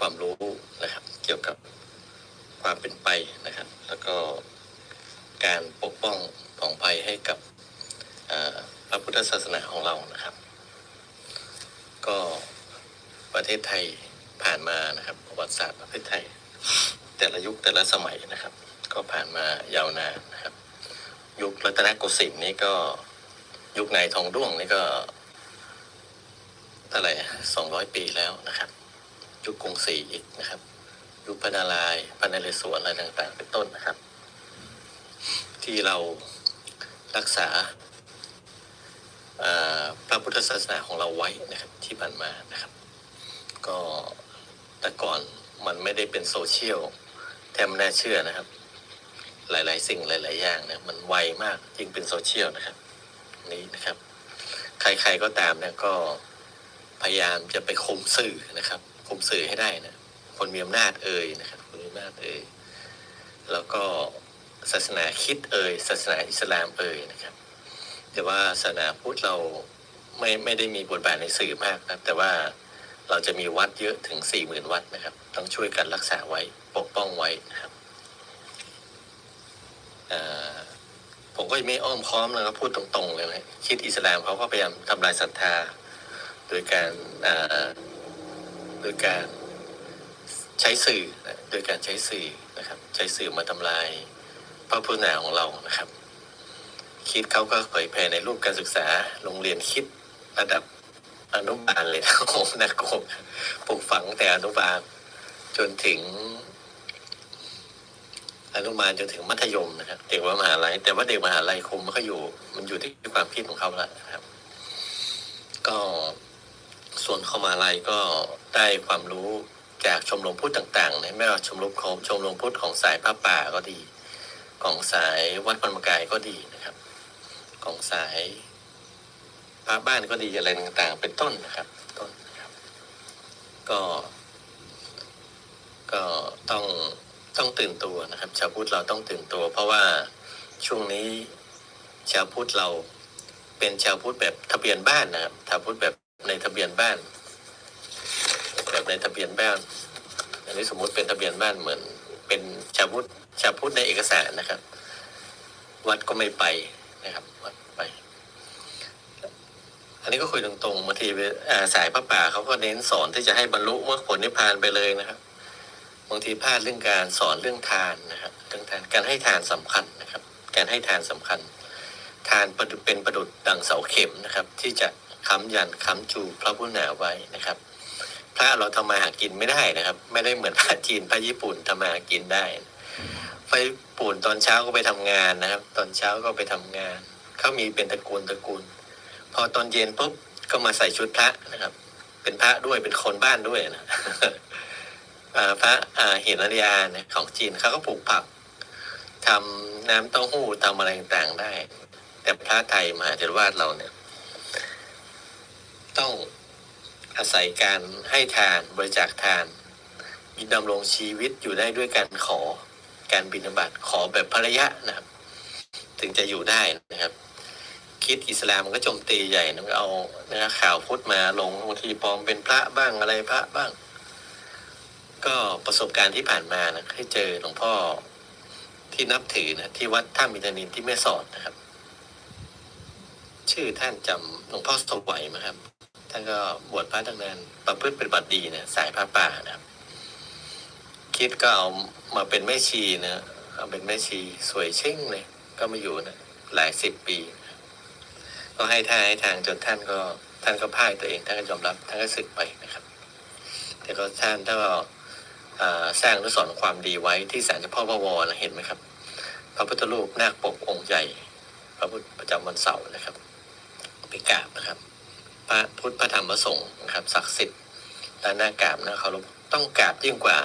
ความรู้นะครับ เกี่ยวกับความเป็นไปนะครับ แล้วก็การปกป้องผ่องภัยให้กับพระพุทธศาสนาของเรานะครับ ก็ประเทศไทยผ่านมานะครับประวัติศาสตร์ประเทศไทย แต่ละยุคแต่ละสมัยนะครับ ก็ผ่านมายาวนานนะครับ ยุครัตนโกสินทร์นี่ก็ยุคนายทองด้วงนี่ก็เท่าไหร่สองร้อยปีแล้วนะครับ ยุคกรุงศรีอีกนะครับยุคพนารายพระนเรศวรอะไรต่างๆ เป็นต้นนะครับ ที่เรารักษาพระพุทธศาสนาของเราไว้นะครับที่ผ่านมานะครับ ก็แต่ก่อนมันไม่ได้เป็นโซเชียลแทบไม่น่าเชื่อนะครับ หลาย ๆ สิ่งหลาย ๆ อย่างเนี่ยมันไวมากยิ่งเป็นโซเชียลนะครับ นี้นะครับ ใคร ๆ ก็ตามเนี่ยก็พยายามจะไปคุมสื่อนะครับ คุมสื่อให้ได้นะคนมีอำนาจเอ่ยนะครับคนมีอำนาจเอ่ยแล้วก็ศาสนาคิดเอ่ยศาสนาอิสลามเอ่ยนะครับ แต่ว่าศาสนาพุทธเราไม่ไม่ได้มีบทบาทในสื่อมากนะครับ แต่ว่าเราจะมีวัดเยอะถึงสี่หมื่นวัดนะครับ ต้องช่วยกันรักษาไว้ปกป้องไว้นะครับผมก็ไม่อ้อมค้อมนะครับพูดตรงๆเลยนะคิดอิสลามเขาก็พยายามทำลายศรัทธา โดยการ โดยการใช้สื่อโดยการใช้สื่อนะครับ ใช้สื่อมาทำลายพระพุทธนาของเรานะครับ คิดเขาก็เผยแพร่ในรูปการศึกษาโรงเรียนคิดระดับอนุบาลเลยนะโอ้โหน่ากลัวปลูกฝังแต่อนุบาลจนถึงอนุบาลจนถึงมัธยมนะครับ เด็กว่ามหาลัยแต่ว่าเด็กมหาลัยคงมันก็อยู่ มันอยู่ที่ความคิดของเขาแล้วนะครับ ก็ ส่วนเข้ามหาลัยก็ได้ความรู้จากชมรมพุทธต่างๆนะไม่ว่าชมรมของชมรมพุทธของสายพระป่าก็ดี ของสายวัดพรรมกายก็ดีนะครับ ของสายพระบ้านก็ดีอะไรต่างๆ เป็นต้นนะครับต้นนะครับ ก็ ก็ต้องต้องตื่นตัวนะครับ ชาวพุทธเราต้องตื่นตัว เพราะว่าช่วงนี้ชาวพุทธเราเป็นชาวพุทธแบบทะเบียนบ้านนะครับชาวพุทธแบบ ในทะเบียนบ้าน แบบในทะเบียนบ้าน อันนี้สมมุติเป็นทะเบียนบ้านเหมือน เป็นชาวพุทธชาวพุทธในเอกสารนะครับ วัดก็ไม่ไปนะครับวัดไป อันนี้ก็คุยตรงๆบางทีสายพระป่าเขาก็เน้นสอนที่จะให้บรรลุมรรคผลนิพพานไปเลยนะครับบางทีพลาดเรื่องการสอนเรื่องทานนะครับเรื่องทานการให้ทานสำคัญนะครับ การให้ทานสำคัญ ทานเป็นประดุจดังเสาเข็มนะครับ ที่จะ ค้ำยันค้ำจูพระพุทธนาไว้นะครับพระเราทำมาหากินไม่ได้นะครับ ไม่ได้เหมือนพระจีนพระญี่ปุ่นทำมาหากินได้พระญี่ปุ่นตอนเช้าก็ไปทำงานนะครับ ตอนเช้าก็ไปทำงานเขามีเป็นตระกูลตระกูล พอตอนเย็นปุ๊บก็มาใส่ชุดพระนะครับ เป็นพระด้วยเป็นคนบ้านด้วยนะพระอ่าหินรยาเนี่ยของจีนเขาก็ปลูกผักทำน้ำเต้าหู้ทำอะไรต่างๆได้ แต่พระไทยมหาเถรวาทเราเนี่ย ต้องอาศัยการให้ทานบริจาคทานมีดำรงชีวิตอยู่ได้ด้วยการขอการบิณฑบาตขอแบบภรรยะนะครับ ถึงจะอยู่ได้นะครับ คิดอิสลามมันก็โจมตีใหญ่นะเอาเนื้อข่าวพุทธมาลงบางทีปลอมเป็นพระบ้างอะไรพระบ้าง ก็ประสบการณ์ที่ผ่านมานะให้เจอหลวงพ่อที่นับถือนะที่วัดท่ามิตรนินที่แม่สอดนะครับ ชื่อท่านจำหลวงพ่อสวัยไหมครับ ท่านก็บวชพระตั้งนานประพฤติปฏิบัติดีนะสายพระป่านะครับคิดก็เอามาเป็นแม่ชีนะเอาเป็นแม่ชีสวยเช่งเลยก็มาอยู่นะหลายสิบปี ก็ให้ท่าให้ทางจนท่านก็ท่านก็พ่ายตัวเองท่านก็ยอมรับท่านก็สึกไปนะครับ แต่ก็ท่านท่านก็อ่าสร้างนุสรณ์ความดีไว้ที่ศาลเจ้าพ่อพระวรนะเห็นไหมครับ พระพุทธรูปนาคปกองค์ใหญ่ พระพุทธประจำวันเสาร์นะครับไปกราบนะครับ ระพุทธพระธรรมพระสงฆ์นะครับศักดิ์สิทธิ์และน่ากราบนะเคารพต้องกราบยิ่งกว่า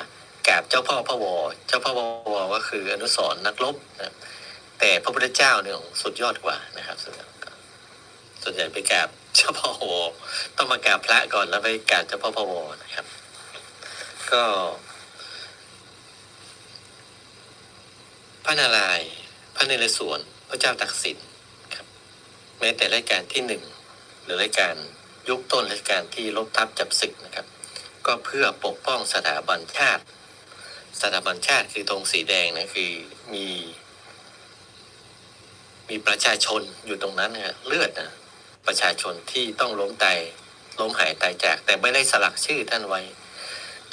กราบเจ้าพ่อพระวรเจ้าพ่อพระวรก็คืออนุสรนักรบนะแต่พระพุทธเจ้าเนี่ยสุดยอดกว่านะครับส่วนใหญ่ไปกราบเจ้าพ่อวรต้องมากราบพระก่อนแล้วไปกราบเจ้าพ่อพระวรนะครับ ก็พระนารายณ์พระนเรศวร พระเจ้าตักสินครับ แม้แต่รายการที่หนึ่ง หรือรายการยุคต้นรายการที่ลบทับจับศึกนะครับ ก็เพื่อปกป้องสถาบันชาติ สถาบันชาติคือธงสีแดงนะคือมี มีประชาชนอยู่ตรงนั้นนะฮะเลือดนะประชาชนที่ต้องล้มตายล้มหายตายจาก แต่ไม่ได้สลักชื่อท่านไว้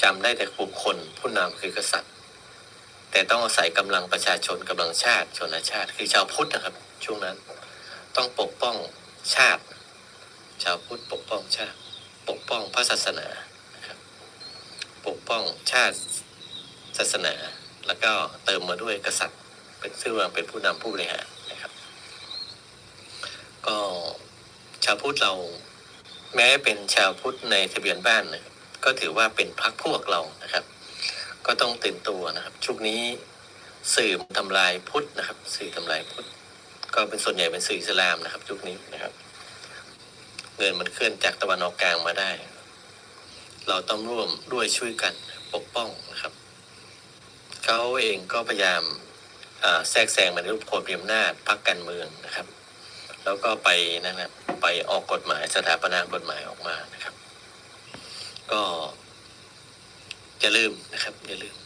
จำได้แต่บุคคลผู้นำคือกษัตริย์ แต่ต้องอาศัยกำลังประชาชนกำลังชาติชนชาติ คือชาวพุทธนะครับ ช่วงนั้น ต้องปกป้องชาติ ชาวพุทธปกป้องชาติปกป้องพระศาสนานะครับปกป้องชาติศาสนา แล้วก็เติมมาด้วยกษัตริย์ เป็นซึ่งว่าเป็นผู้นำผู้บริหารนะครับ ก็ชาวพุทธเราแม้เป็นชาวพุทธในทะเบียนบ้านนะก็ถือว่าเป็นพรรคพวกเรานะครับ ก็ต้องตื่นตัวนะครับชุกนี้สื่อทำลายพุทธนะครับ สื่อทำลายพุทธก็เป็นส่วนใหญ่เป็นสื่ออิสลามนะครับยุคนี้นะครับ เงินมันเคลื่อนจากตะวันออกกลางมาได้ เราต้องร่วมด้วยช่วยกันปกป้องนะครับ เขาเองก็พยายามแทรกแซงมาในรูปโคนมีอำนาจพรรคการเมืองนะครับ แล้วก็ไปนั่นแหละไปออกกฎหมายสถาปนากฎหมายออกมานะครับ ก็อย่าลืมนะครับอย่าลืม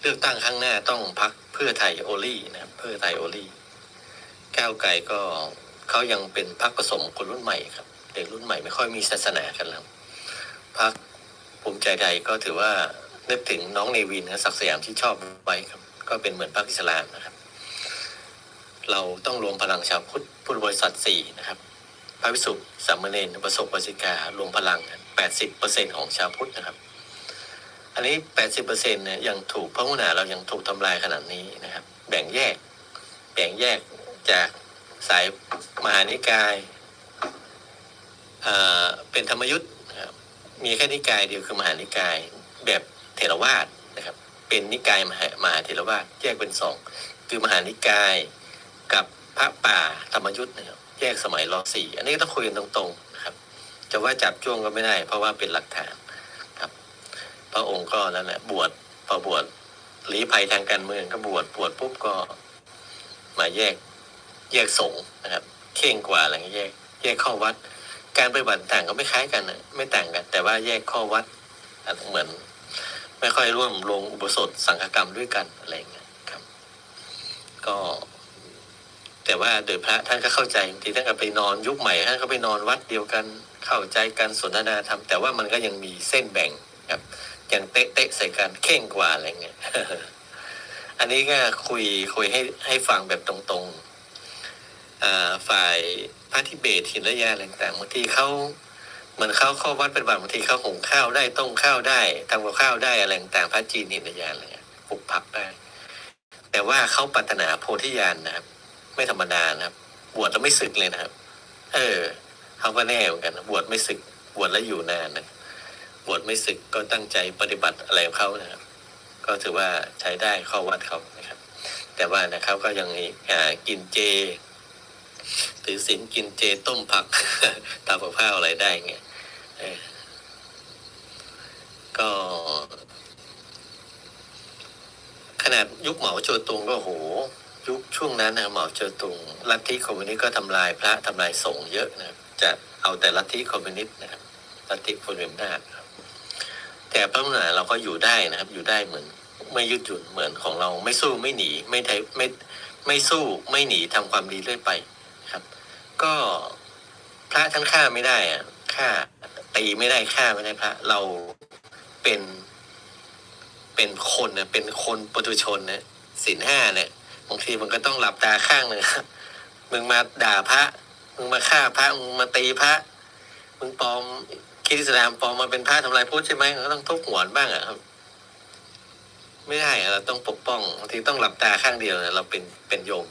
เลือกตั้งครั้งหน้าต้องพักเพื่อไทยโอลี่นะครับ เพื่อไทยโอลี่ก้าวไกลก็ เขายังเป็นพรรคผสมคนรุ่นใหม่ครับเด็กรุ่นใหม่ไม่ค่อยมีศาสนากันแล้วพรรคภูมิใจไทยก็ถือว่านึกถึงน้องเนวินนะศักดิ์สยามที่ชอบไว้ครับ ก็เป็นเหมือนพรรคอิสลามนะครับ เราต้องรวมพลังชาวพุทธพุทธบริษัทสี่นะครับพระวิสุทธิสามเณรประสบประสิการวมพลังแปดสิบเปอร์เซ็นของชาวพุทธนะครับ อันนี้แปดสิบเปอร์เซ็นเนี่ยยังถูกพระมุนาเรายังถูกทำลายขนาดนี้นะครับ แบ่งแยก แบ่งแยกจาก สายมหานิกายอ่าเป็นธรรมยุทธ์มีแค่นิกายเดียวคือมหานิกายแบบเถรวาทนะครับ เป็นนิกายมหามหาเถรวาทแยกเป็นสองคือมหานิกายกับพระป่าธรรมยุทธ์นะครับแยกสมัยรอสี่อันนี้ก็ต้องคุยกันตรงๆนะครับ จะว่าจับจ้วงก็ไม่ได้ เพราะว่าเป็นหลักฐานครับ พระองค์ก็นั่นแหละบวชพอบวชลี้ภัยทางการเมืองก็บวชบวชปุ๊บก็มาแยก แยกสงฆ์นะครับเข่งกว่าอะไรเงี้ยแยก แยกข้อวัด การปฏิบัติต่างก็ไม่คล้ายกันนะไม่ต่างกัน แต่ว่าแยกข้อวัดเหมือน ไม่ค่อยร่วมลงอุปสมบทสังฆกรรมด้วยกันอะไรเงี้ยครับ ก็ แต่ว่าโดยพระท่านก็เข้าใจบางทีท่านก็ไปนอนยุคใหม่ท่านก็ไปนอนวัดเดียวกันเข้าใจกันสนทนาธรรมแต่ว่ามันก็ยังมีเส้นแบ่งครับอย่างเตะเตะๆใส่กันเข่งกว่าอะไรเงี้ยอันนี้ก็คุยคุยให้ให้ฟังแบบตรงๆ ฝ่ายพระทิเบตหินระยะอะไรต่างๆบางทีเขาเหมือนเขาเข้าวัดเป็นบัตรบางทีเขาหุงข้าวได้ต้มข้าวได้ทำกับข้าวได้อะไรต่างๆพระจีนหินระยะอะไรเงี้ยปลูกผักได้แต่ว่าเขาปรารถนาโพธิญาณนะครับ ไม่ธรรมดานะครับ บวชแล้วไม่สึกเลยนะครับ เออเขาก็แน่เหมือนกันบวชไม่สึก บวชแล้วอยู่นานนะบวชไม่สึกก็ตั้งใจปฏิบัติอะไรของเขานะครับ ก็ถือว่าใช้ได้เข้าวัดเขานะครับ แต่ว่านะครับก็ยังกินเจ ถือศีลกินเจต้มผักตามกับข้าวอะไรได้เงี้ยก็ ขนาดยุคเหมาโจตุงก็โห ยุคช่วงนั้นนะเหมาโจตุงลัทธิคอมมิวนิสต์ก็ทำลายพระทำลายสงฆ์เยอะนะครับจะเอาแต่ลัทธิคอมมิวนิสต์นะครับลัทธิคนมีอำนาจแต่พระมหาเราก็อยู่ได้นะครับ อยู่ได้เหมือน ไม่ยืดหยุ่นเหมือนของเราไม่สู้ไม่หนี ไม่ไทยไม่ไม่สู้ไม่หนีทำความดีเรื่อยไป ครับ ก็พระท่านฆ่าไม่ได้อะฆ่าตีไม่ได้ฆ่าไม่ได้พระ เราเป็นเป็นคนนะเป็นคนปุถุชนนะศีลห้าเนี่ยบางทีมันก็ต้องหลับตาข้างหนึ่งมึงมาด่าพระมึงมาฆ่าพระมึงมาตีพระมึงปลอมคริสต์อิสลามปลอมมาเป็นพระทำลายพุทธใช่ไหมก็ต้องทุบหัวบ้างอะครับ ไม่ได้เราต้องปกป้องบางทีต้องหลับตาข้างเดียวนะเราเป็นเป็นโยม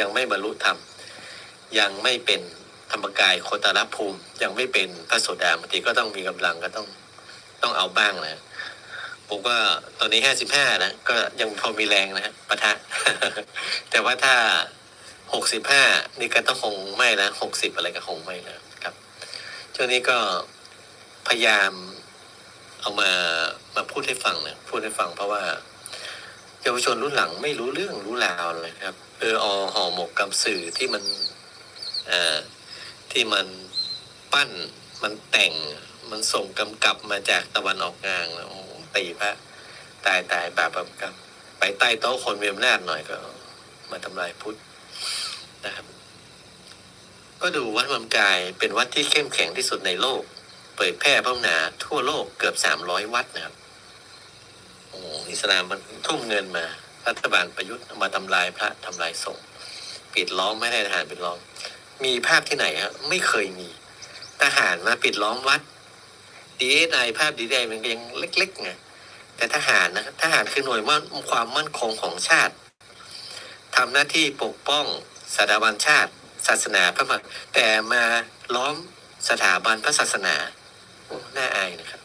ยังไม่บรรลุธรรม ยังไม่เป็นธรรมกายโคตรภูมิ ยังไม่เป็นพระโสดาบางทีก็ต้องมีกำลังก็ต้องต้องเอาบ้างนะผมก็ตอนนี้ห้าสิบห้านะก็ยังพอมีแรงนะฮะปะทะ แต่ว่าถ้าหกสิบห้านี่ก็ต้องคงไม่นะหกสิบอะไรก็คงไม่นะครับช่วงนี้ก็พยายามเอามามาพูดให้ฟังเนี่ยพูดให้ฟังเพราะว่าเยาวชนรุ่นหลังไม่รู้เรื่องรู้ราวเลยครับเอออห่อหมกกำสื่อที่มัน ที่มันปั้นมันแต่งมันส่งกำกับมาจากตะวันออกกลางแล้วโอ้โหตีพระตายตายบาปบกรรมไปใต้โต๊ะคนมีอำนาจหน่อยก็ มาทำลายพุทธนะครับ ก็ดูวัดลำกายเป็นวัดที่เข้มแข็งที่สุดในโลก เผยแพร่พระนาทั่วโลกเกือบสามร้อยวัดนะครับโอ้โหอิสลามมันทุ่มเงินมารัฐบาลประยุทธ์มาทำลายพระทำลายสงฆ์ปิดล้อมไม่ได้ทหารปิดล้อม มีภาพที่ไหนครับไม่เคยมีทหารมาปิดล้อมวัดดีเอไอภาพดีไอมันยังเล็กๆไงแต่ทหารนะทหารคือหน่วยมั่นความมั่นคงของชาติทำหน้าที่ปกป้องสถาบันชาติ ศาสนาพระมหากษัตริย์แต่มาล้อมสถาบันพระศาสนาโอ้น่าอายนะครับ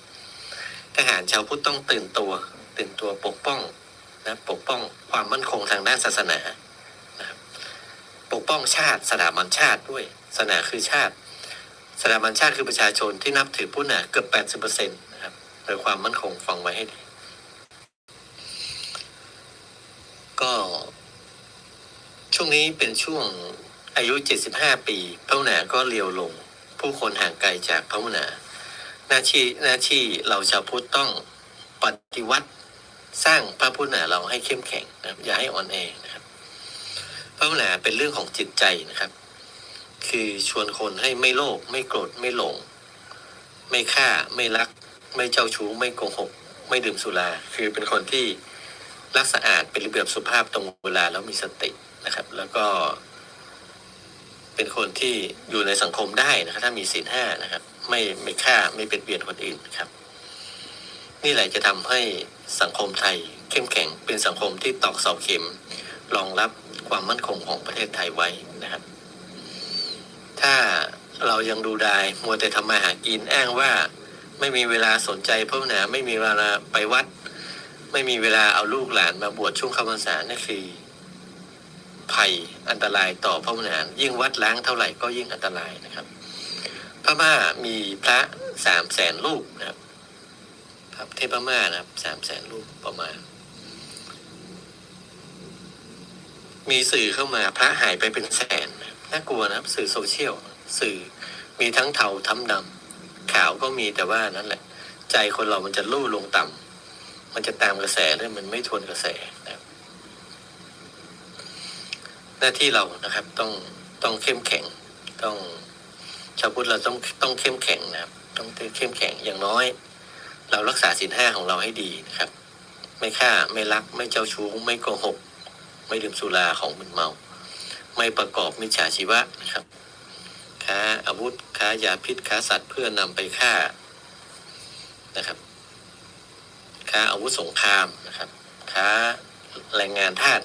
ทหารชาวพุทธต้องตื่นตัว ตื่นตัวปกป้องนะปกป้องความมั่นคงทางด้านศาสนา กป้องชาติ สถาบันชาติด้วยศาสนาคือชาติ สถาบันชาติคือประชาชนที่นับถือพุทธนะเกือบ80%นต์นะครับโดยความมั่นคงฟังไว้ให้ดีก็ช่วงนี้เป็นช่วงอายุ 75 ปี พระมหาก็เลียวลง ผู้คนห่างไกลจากพระมหาหน้าที่หน้าที่เราชาวพุทธต้องปฏิวัติสร้างพระพุทธนาเราให้เข้มแข็งนะครับอย่าให้อ่อนแอนะครับ พระมหาเป็นเรื่องของจิตใจนะครับ คือชวนคนให้ไม่โลภไม่โกรธไม่หลง ไม่ฆ่าไม่รัก ไม่เจ้าชู้ ไม่โกหก ไม่ดื่มสุรา คือเป็นคนที่รักสะอาดเป็นระเบียบสุภาพตรงเวลาแล้วมีสตินะครับ แล้วก็ เป็นคนที่อยู่ในสังคมได้นะครับ ถ้ามีศีลห้านะครับ ไม่ไม่ฆ่าไม่เป็นเบียดคนอื่นครับ นี่แหละจะทำให้สังคมไทยเข้มแข็งเป็นสังคมที่ตอกเสาเข็มรองรับ ความมั่นคงของประเทศไทยไว้นะครับ ถ้าเรายังดูได้มัวแต่ทำมาหากินอ้างว่า ไม่มีเวลาสนใจพระศาสนาไม่มีเวลาไปวัด ไม่มีเวลาเอาลูกหลานมาบวชช่วงเข้าพรรษานั่นคือภัยอันตรายต่อพระศานายิ่งวัดล้างเท่าไหร่ก็ยิ่งอันตรายนะครับ พม่ามีพระสามแสนรูปนะครับครับเทพพม่านะครับสามแสนรูปประมาณ มีสื่อเข้ามาพระหายไปเป็นแสนน่ากลัวนะสื่อโซเชียลสื่อมีทั้งเทาทั้งดำขาวก็มีแต่ว่านั่นแหละ ใจคนเรามันจะลู่ลงต่ำมันจะตามกระแสแล้วมันไม่ทวนกระแสนะหน้าที่เรานะครับ ต้องต้องเข้มแข็ง ต้องชาวพุทธเราต้องต้องเข้มแข็งนะครับ ต้องเข้มแข็งอย่างน้อย เรารักษาศีลห้าของเราให้ดีนะครับ ไม่ฆ่าไม่ลักไม่เจ้าชู้ไม่โกหก ไม่ดื่มสุราของมึนเมา ไม่ประกอบมิจฉาชีวะนะครับ ค้าอาวุธ ค้ายาพิษ ค้าสัตว์เพื่อนำไปฆ่านะครับ ค้าอาวุธสงครามนะครับ ค้าแรงงานทาส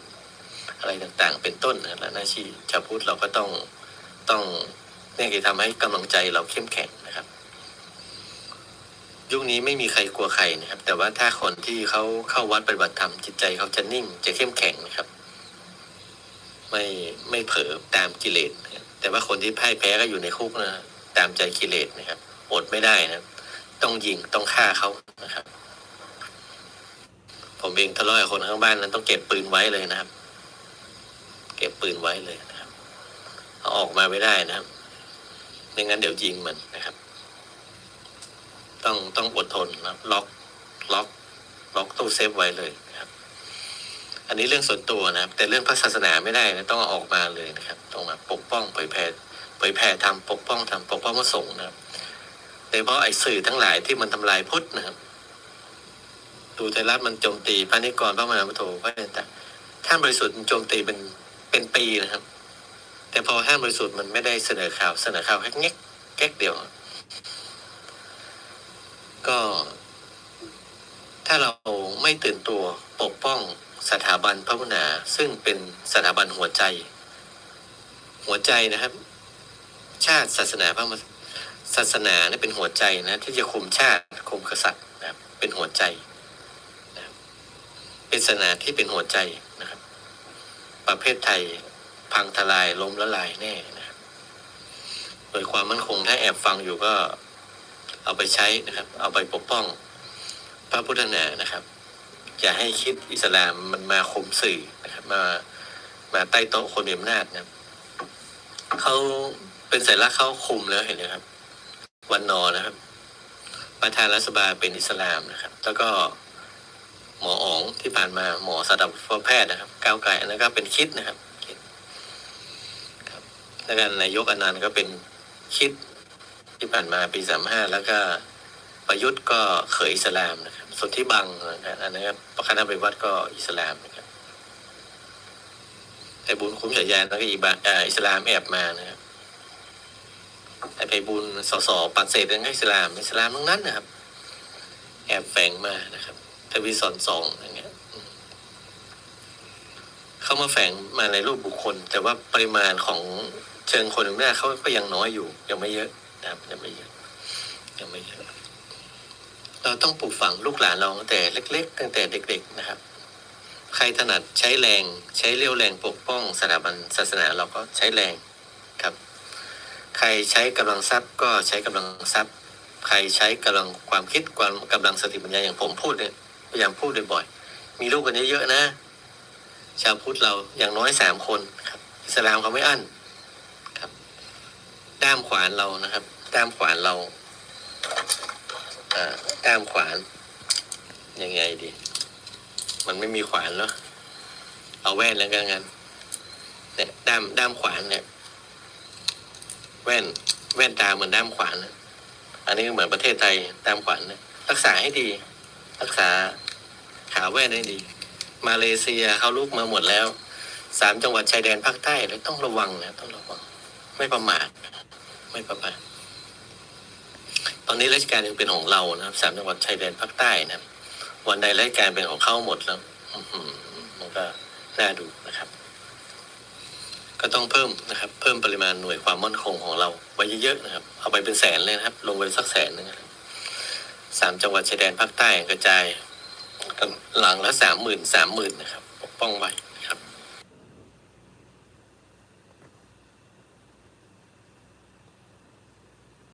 อะไรต่างๆ เป็นต้นนะและหน้าที่ชาวพุทธเราก็ต้องต้องเนี่ยคือทำให้กำลังใจเราเข้มแข็งนะครับ ยุคนี้ไม่มีใครกลัวใครนะครับ แต่ว่าถ้าคนที่เขาเข้าวัดปฏิบัติธรรมจิตใจเขาจะนิ่งจะเข้มแข็งนะครับ ไม่ไม่เผลอตามกิเลสแต่ว่าคนที่พ่ายแพ้ก็อยู่ในคุกนะตามใจกิเลสนะครับอดไม่ได้นะต้องยิงต้องฆ่าเขานะครับ ผมเองทะเลาะกับคนข้างบ้านนั้นต้องเก็บปืนไว้เลยนะครับ เก็บปืนไว้เลยนะครับเอาออกมาไม่ได้นะครับไม่งั้นเดี๋ยวยิงมันนะครับ ต้องต้องอดทนนะล็อกล็อกล็อกตู้เซฟไว้เลยนะ อันนี้เรื่องส่วนตัวนะครับ แต่เรื่องพระศาสนาไม่ได้นะต้องออกมาเลยนะครับ ต้องมาปกป้องเผยแผ่เผยแผ่ทำปกป้องทำปกป้องพระสงฆ์นะครับโดยเฉพาะไอ้สื่อทั้งหลายที่มันทำลายพุทธนะครับดูไทยรัฐมันโจมตีพระนิกรพระมหาปโถพระเนตท่านบริสุทธิ์มันโจมตีเป็นเป็นปีนะครับ แต่พอห้ามบริสุทธิ์มันไม่ได้เสนอข่าวเสนอข่าวแค่แงกแก๊กเดียว ก็ ถ้าเราไม่ตื่นตัวปกป้อง สถาบันพระพุทธาสนาซึ่งเป็นสถาบันหัวใจ หัวใจนะครับ ชาติศาสนาพระมาศาสนาเนี่ยเป็นหัวใจนะ ที่จะคุมชาติคุมกษัตริย์นะครับ เป็นหัวใจนะเป็นศาสนาที่เป็นหัวใจนะครับ ประเภทไทยพังทลายล้มละลายแน่นะครับโดยความมั่นคงถ้าแอบฟังอยู่ก็เอาไปใช้นะครับ เอาไปปกป้อง พระพุทธศาสนานะครับ อย่าให้คิดอิสลามมันมาคุมสื่อนะครับมามาใต้โต๊ะคนมีอำนาจนะครับเขาเป็นสัญลักษณ์เขาคุมแล้วเห็นไหมครับ วันนอนะครับ ประธานรัฐสภาเป็นอิสลามนะครับ แล้วก็หมออ๋องที่ผ่านมาหมอสัตวแพทย์นะครับ ก้าวไกลอันนั้นก็เป็นคิดนะครับแล้วก็นายกอนันต์ก็เป็นคิดที่ผ่านมาปีสามห้าแล้วก็ประยุทธ์ก็เขยอิสลามนะครับ ส่วนที่บังนะครับอันนั้ประคณะไปวัดก็อิสลามนะครับไอ้บุญคุ้มฉายานแล้วก็อีบาอ่าอิสลามแอบมานะครับไอ้ไพบุญสสปัดเศษนั่นก็อิสลามอิสลามทั้งนั้นนะครับ แอบแฝงมานะครับทวีสอนสองอย่างเงี้ยเข้ามาแฝงมาในรูปบุคคล แต่ว่าปริมาณของเชิงคนหน้าเขาก็ยังน้อยอยู่ ยังไม่เยอะนะครับยังไม่เยอะยังไม่เยอะ เราต้องปลูกฝังลูกหลานเราตั้งแต่เล็ก ๆ ตั้งแต่เด็ก ๆนะครับ ใครถนัดใช้แรงใช้เรี่ยวแรงปกป้องสถาบันศาสนาเราก็ใช้แรงครับ ใครใช้กำลังทรัพย์ก็ใช้กำลังทรัพย์ ใครใช้กำลังความคิดความกำลังสติปัญญาอย่างผมพูดเนี่ยพยายามพูดบ่อยๆมีลูกกันเยอะๆนะ ชาวพุทธเราอย่างน้อยสามคนครับอิสลามเขาไม่อั้นครับ ด้ามขวานเรานะครับ ด้ามขวานเรา อ่าด้ามขวาน ยังไงดี มันไม่มีขวานเนาะเอาแว่นแล้วกันกันเนี่ยด้ามด้ามขวานเนี่ยแว่น แว่นตาเหมือนด้ามขวานนะอันนี้เหมือนประเทศไทยด้ามขวานนะรักษาให้ดี รักษาขาแว่นให้ดี มาเลเซียเขาลุกมาหมดแล้วสามจังหวัดชายแดนภาคใต้เลยต้องระวังนะต้องระวัง ไม่ประมาทไม่ประมาท ตอนนี้ราชการยังเป็นของเรานะครับสามจังหวัดชายแดนภาคใต้นะครับ วันใดราชการเป็นของเข้าหมดแล้วมันก็น่าดูนะครับ ก็ต้องเพิ่มนะครับ เพิ่มปริมาณหน่วยความมั่นคงของเราไว้เยอะๆนะครับ เอาไปเป็นแสนเลยนะครับ ลงไปสักแสนนึงนะครับสามจังหวัดชายแดนภาคใต้กระจายหลังละสามหมื่นสามหมื่นนะครับ ปกป้องไว้